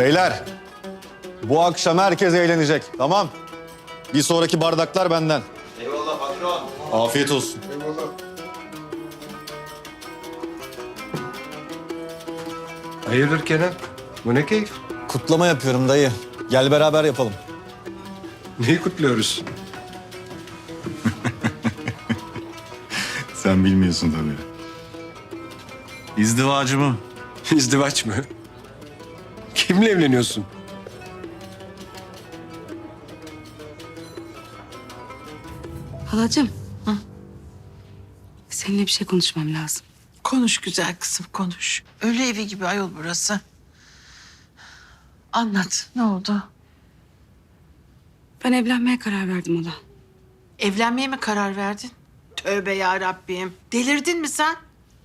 Beyler, bu akşam herkes eğlenecek, tamam? Bir sonraki bardaklar benden. Eyvallah patron. Afiyet olsun. Hayırdır Kenan? Bu ne keyif? Kutlama yapıyorum dayı. Gel beraber yapalım. Neyi kutluyoruz? Sen bilmiyorsun tabii. İzdivacımı. İzdivaç mı? Kimle evleniyorsun? Halacığım. Hı? Seninle bir şey konuşmam lazım. Konuş güzel kızım konuş. Öyle evi gibi ayol burası. Anlat ne oldu? Ben evlenmeye karar verdim hala. Evlenmeye mi karar verdin? Tövbe ya Rabbim. Delirdin mi sen?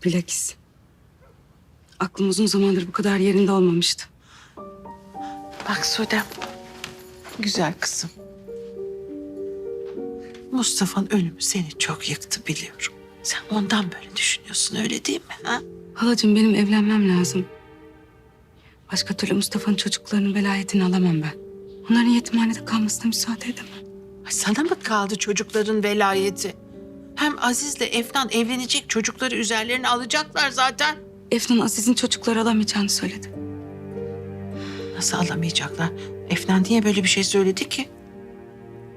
Bilakis. Aklım uzun zamandır bu kadar yerinde olmamıştı. Bak Sudem. Güzel kızım. Mustafa'nın ölümü seni çok yıktı biliyorum. Sen ondan böyle düşünüyorsun öyle değil mi? Ha? Halacığım benim evlenmem lazım. Başka türlü Mustafa'nın çocuklarının velayetini alamam ben. Onların yetimhanede kalmasına müsaade edemem. Ay sana mı kaldı çocukların velayeti? Hem Aziz'le Efnan evlenecek çocukları üzerlerine alacaklar zaten. Efnan Aziz'in çocukları alamayacağını söyledi. Nasıl alamayacaklar? Efnan niye böyle bir şey söyledi ki?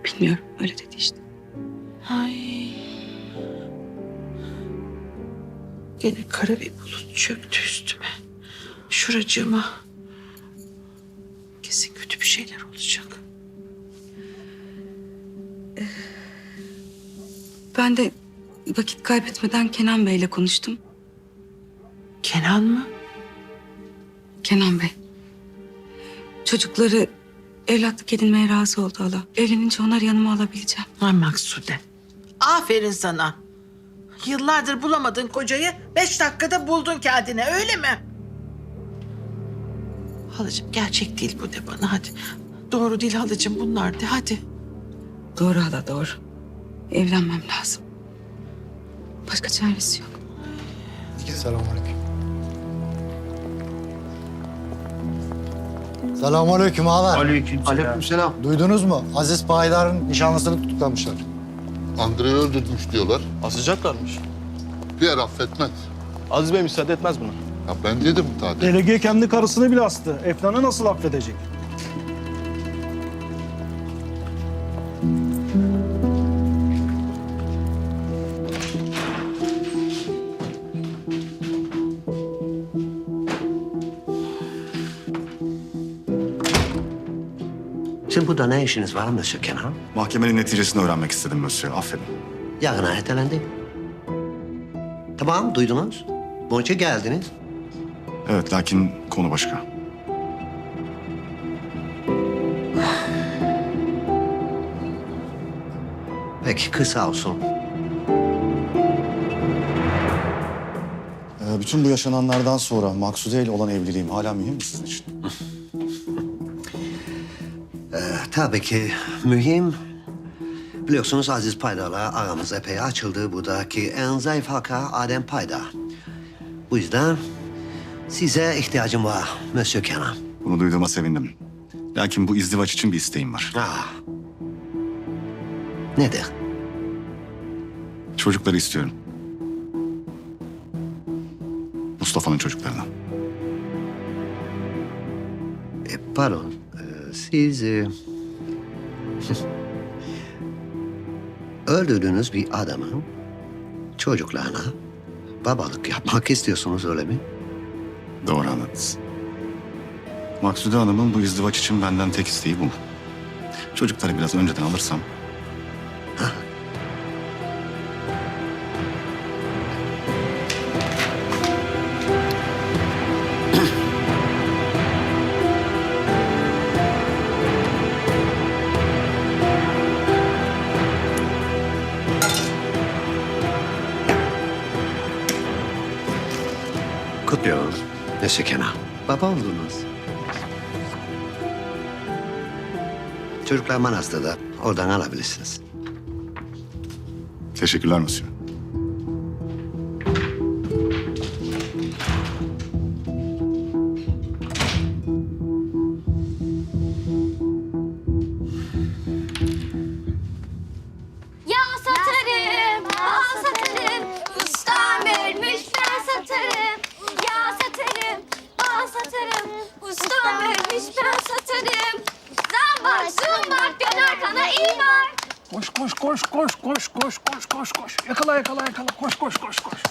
Bilmiyorum öyle dedi işte. Ay. Gene kara bir bulut çöktü üstüme. Şuracığıma. Kesin kötü bir şeyler olacak. Ben de vakit kaybetmeden Kenan Bey'le konuştum. Kenan mı? Kenan Bey. Çocukları evlatlık edinmeye razı oldu hala. Evlenince onları yanıma alabileceğim. Ay Maksude. Aferin sana. Yıllardır bulamadın kocayı beş dakikada buldun kendine öyle mi? Halacığım gerçek değil bu de bana hadi. Doğru değil halacığım bunlar de hadi. Doğru hala doğru. Evlenmem lazım. Başka çaresi yok. Selamünaleyküm. Selamünaleyküm ağalar. Aleykümselam. Duydunuz mu? Aziz Payidar'ın nişanlısını tutuklamışlar. Andre'yi öldürmüş diyorlar. Asacaklarmış. Diğer affetmez. Aziz Bey müsaade etmez buna. Ya bence de müteahhit. Delege kendi karısını bile astı. Efnan'ı nasıl affedecek? Burada ne işiniz var Monsieur Kenan? Mahkemenin neticesini öğrenmek istedim Mösyö. Affedin. Yarına ertelendi. Tamam duydunuz. Bunun için geldiniz. Evet, lakin konu başka. Peki kısa olsun. Ee, bütün bu yaşananlardan sonra Maksude ile olan evliliğim hala mühim mi sizin için? Tabii ki mühim. Biliyorsunuz Aziz Paydar'la aramız epey açıldı. Buradaki en zayıf halka Adem Paydar. Bu yüzden size ihtiyacım var Monsieur Kenan. Bunu duyduğuma sevindim. Lakin bu izdivaç için bir isteğim var. Ah. Nedir? Çocukları istiyorum. Mustafa'nın çocuklarını. E, pardon, e, siz... e, öldürdüğünüz bir adamın çocuklarına babalık yapmak istiyorsunuz öyle mi? Doğru anladınız. Maksude Hanım'ın bu izdivaç için benden tek isteği bu. Çocukları biraz önceden alırsam... Kutluyorum Monsieur Kenan. Baba oldunuz. Çocuklar manastırda. Oradan alabilirsiniz. Teşekkürler Monsieur. Koş koş koş koş koş koş koş koş. Yakala yakala yakala koş koş koş koş.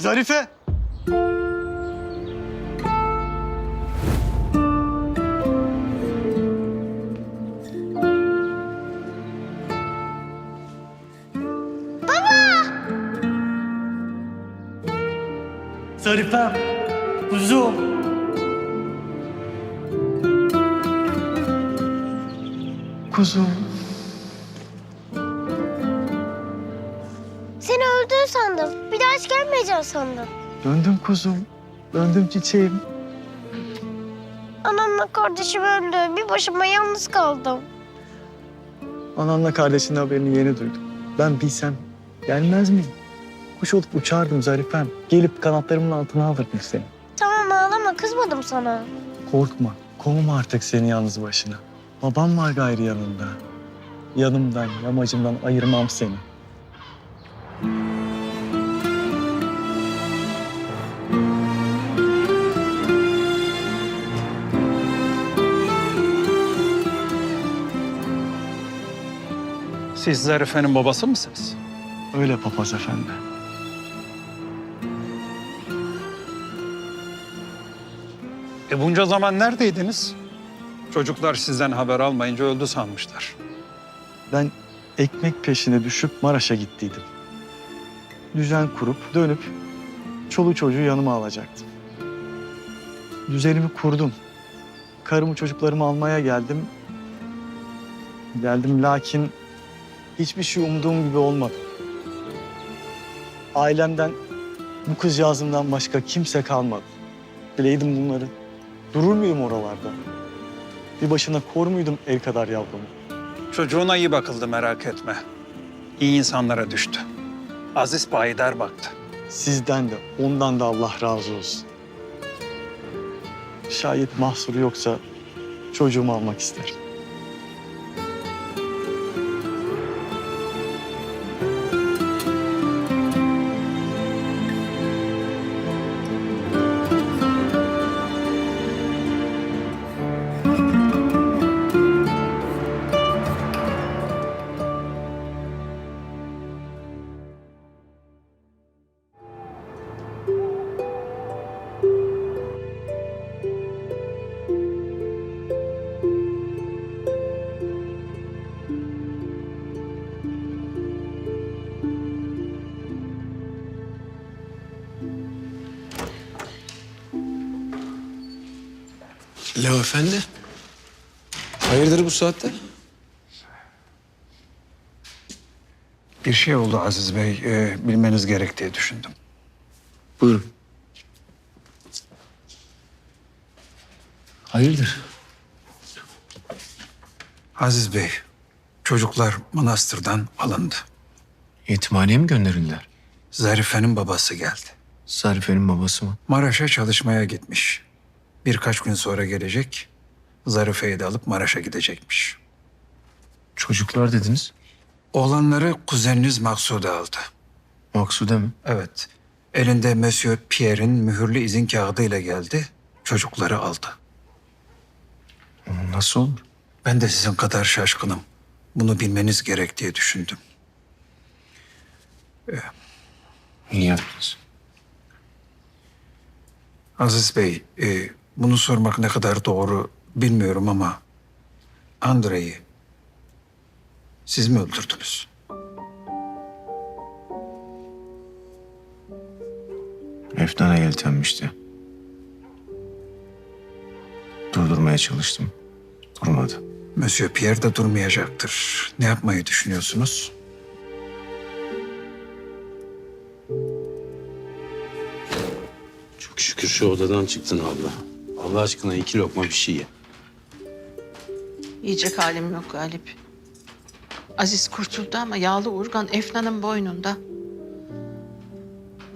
Zarife. Zarifem, kuzum. Kuzum. Seni öldüğünü sandım. Bir daha hiç gelmeyeceğim sandım. Döndüm kuzum. Döndüm çiçeğim. Anamla kardeşim öldü. Bir başıma yalnız kaldım. Anamla kardeşinin haberini yeni duydum. Ben bilsem gelmez miyim? Kuş olup uçardım Zarifem. Gelip kanatlarımın altına alırdım seni. Tamam ağlama kızmadım sana. Korkma. Kovma artık seni yalnız başına. Babam var gayrı yanında. Yanımdan, yamacımdan ayırmam seni. Siz Zarife'nin babası mısınız? Öyle papaz efendi. E bunca zaman neredeydiniz? Çocuklar sizden haber almayınca öldü sanmışlar. Ben ekmek peşine düşüp Maraş'a gittiydim. Düzen kurup dönüp çoluğu çocuğu yanıma alacaktım. Düzenimi kurdum. Karımı çocuklarımı almaya geldim. Geldim lakin hiçbir şey umduğum gibi olmadı. Ailemden bu kızcağızımdan başka kimse kalmadı. Bileydim bunları. Durur muyum oralarda? Bir başına kor muydum el kadar yavrumu? Çocuğuna iyi bakıldı merak etme. İyi insanlara düştü. Aziz Bayidar baktı. Sizden de ondan da Allah razı olsun. Şayet mahsuru yoksa çocuğumu almak isterim. Leo efendi. Hayırdır bu saatte? Bir şey oldu Aziz Bey. e, bilmeniz gerek diye düşündüm. Buyurun. Hayırdır? Aziz Bey, çocuklar manastırdan alındı. Yetimhaneye mi gönderildiler? Zarife'nin babası geldi. Zarife'nin babası mı? Maraş'a çalışmaya gitmiş. Birkaç gün sonra gelecek. Zarife'yi de alıp Maraş'a gidecekmiş. Çocuklar dediniz. Oğlanları kuzeniniz Maksude aldı. Maksude mi? Evet. Elinde Monsieur Pierre'in mühürlü izin kağıdıyla geldi. Çocukları aldı. Nasıl olur? Ben de sizin kadar şaşkınım. Bunu bilmeniz gerek diye düşündüm. İyi yaptınız. Aziz Bey, e, bunu sormak ne kadar doğru bilmiyorum ama... Andrei'yi siz mi öldürdünüz? Efnan'a yeltenmişti. Durdurmaya çalıştım. Durmadı. Monsieur Pierre de durmayacaktır. Ne yapmayı düşünüyorsunuz? Çok şükür şu odadan çıktın abla. Allah aşkına iki lokma bir şey ye. Yiyecek halim yok Galip. Aziz kurtuldu ama yağlı urgan Efna'nın boynunda.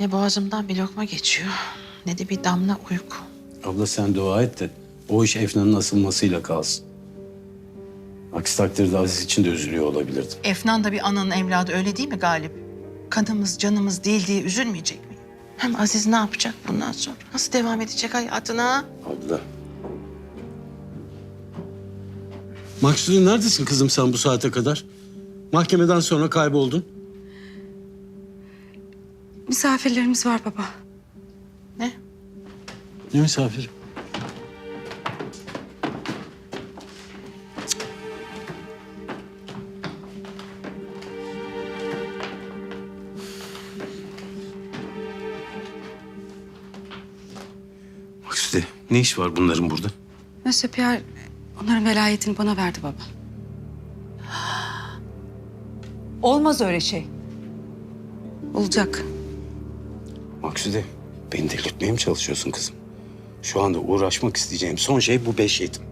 Ne boğazımdan bir lokma geçiyor ne de bir damla uyku. Abla sen dua et de o iş Efna'nın asılmasıyla kalsın. Aksi takdirde Aziz için de üzülüyor olabilirdim. Efnan da bir ananın evladı öyle değil mi Galip? Kanımız canımız değil diye üzülmeyecek? Hem Aziz ne yapacak bundan sonra? Nasıl devam edecek hayatına? Abla. Maksude neredesin kızım sen bu saate kadar? Mahkemeden sonra kayboldun. Misafirlerimiz var baba. Ne? Ne misafir? Ne iş var bunların burada? Monsieur Pierre onların velayetini bana verdi baba. Olmaz öyle şey. Olacak. Maksude beni delirtmeye mi çalışıyorsun kızım? Şu anda uğraşmak isteyeceğim son şey bu beş yetim.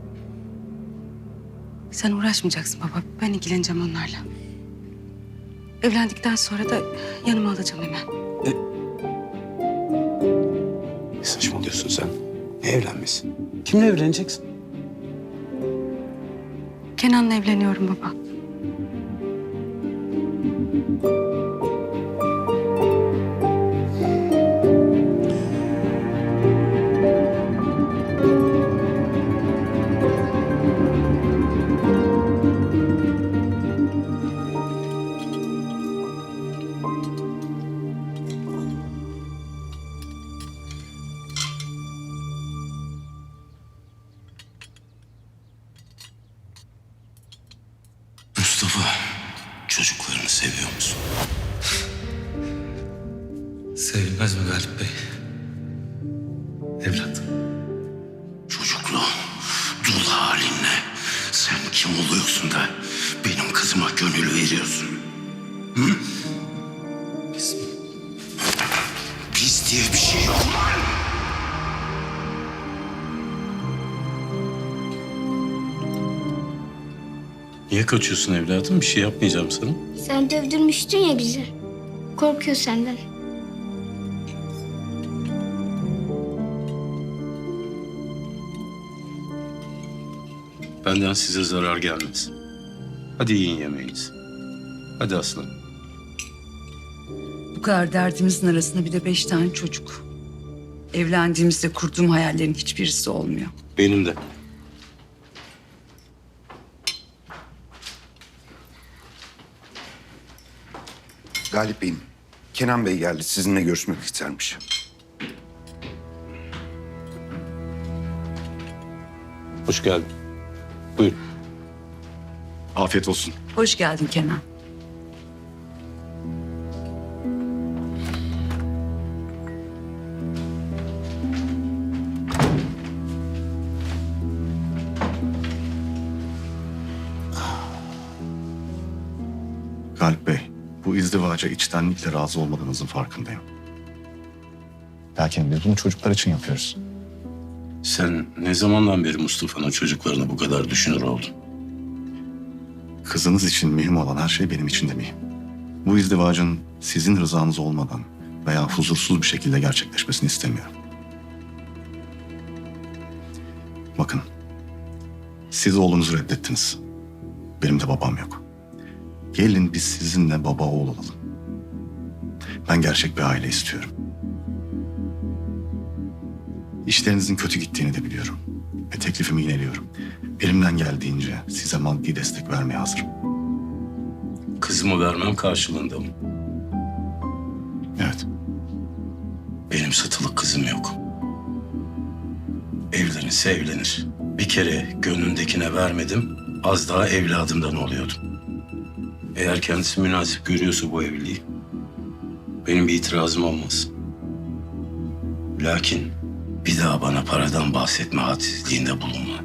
Sen uğraşmayacaksın baba. Ben ilgileneceğim onlarla. Evlendikten sonra da yanıma alacağım hemen. Ne saçmalıyorsun sen? Ne evlenmesi? Kimle evleneceksin? Kenan'la evleniyorum baba. Çocuklarını seviyor musun? Sevilmez mi Galip Bey? Evlat. Çocuklu, dul halinle sen kim oluyorsun da benim kızıma gönül veriyorsun? Hı? Niye kaçıyorsun evladım? Bir şey yapmayacağım sana. Sen dövdürmüştün ya bizi. Korkuyor senden. Benden size zarar gelmez. Hadi yiyin yemeğinizi. Hadi aslanım. Bu kadar derdimizin arasında bir de beş tane çocuk. Evlendiğimizde kurduğum hayallerin hiçbirisi olmuyor. Benim de. Galip Bey'im, Kenan Bey geldi. Sizinle görüşmek istermiş. Hoş geldin. Buyurun. Afiyet olsun. Hoş geldin Kenan. Galip Bey, izdivaca içtenlikle razı olmadığınızın farkındayım. Lakin biz bunu çocuklar için yapıyoruz. Sen ne zamandan beri Mustafa'nın çocuklarını bu kadar düşünür oldun? Kızınız için mühim olan her şey benim için de mühim. Bu izdivacın sizin rızanız olmadan veya huzursuz bir şekilde gerçekleşmesini istemiyorum. Bakın, siz oğlunuzu reddettiniz. Benim de babam yok. Gelin biz sizinle baba oğul olalım. Ben gerçek bir aile istiyorum. İşlerinizin kötü gittiğini de biliyorum. Ve teklifimi yineliyorum. Elimden geldiğince size maddi destek vermeye hazırım. Kızımı vermem karşılığında mı? Evet. Benim satılık kızım yok. Evlenirse evlenir. Bir kere gönlündekine vermedim, az daha evladımdan oluyordum. Eğer kendisi münasip görüyorsa bu evliliği, benim bir itirazım olmaz. Lakin bir daha bana paradan bahsetme hadsizliğinde bulunma.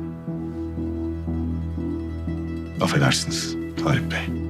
Affedersiniz Galip Bey.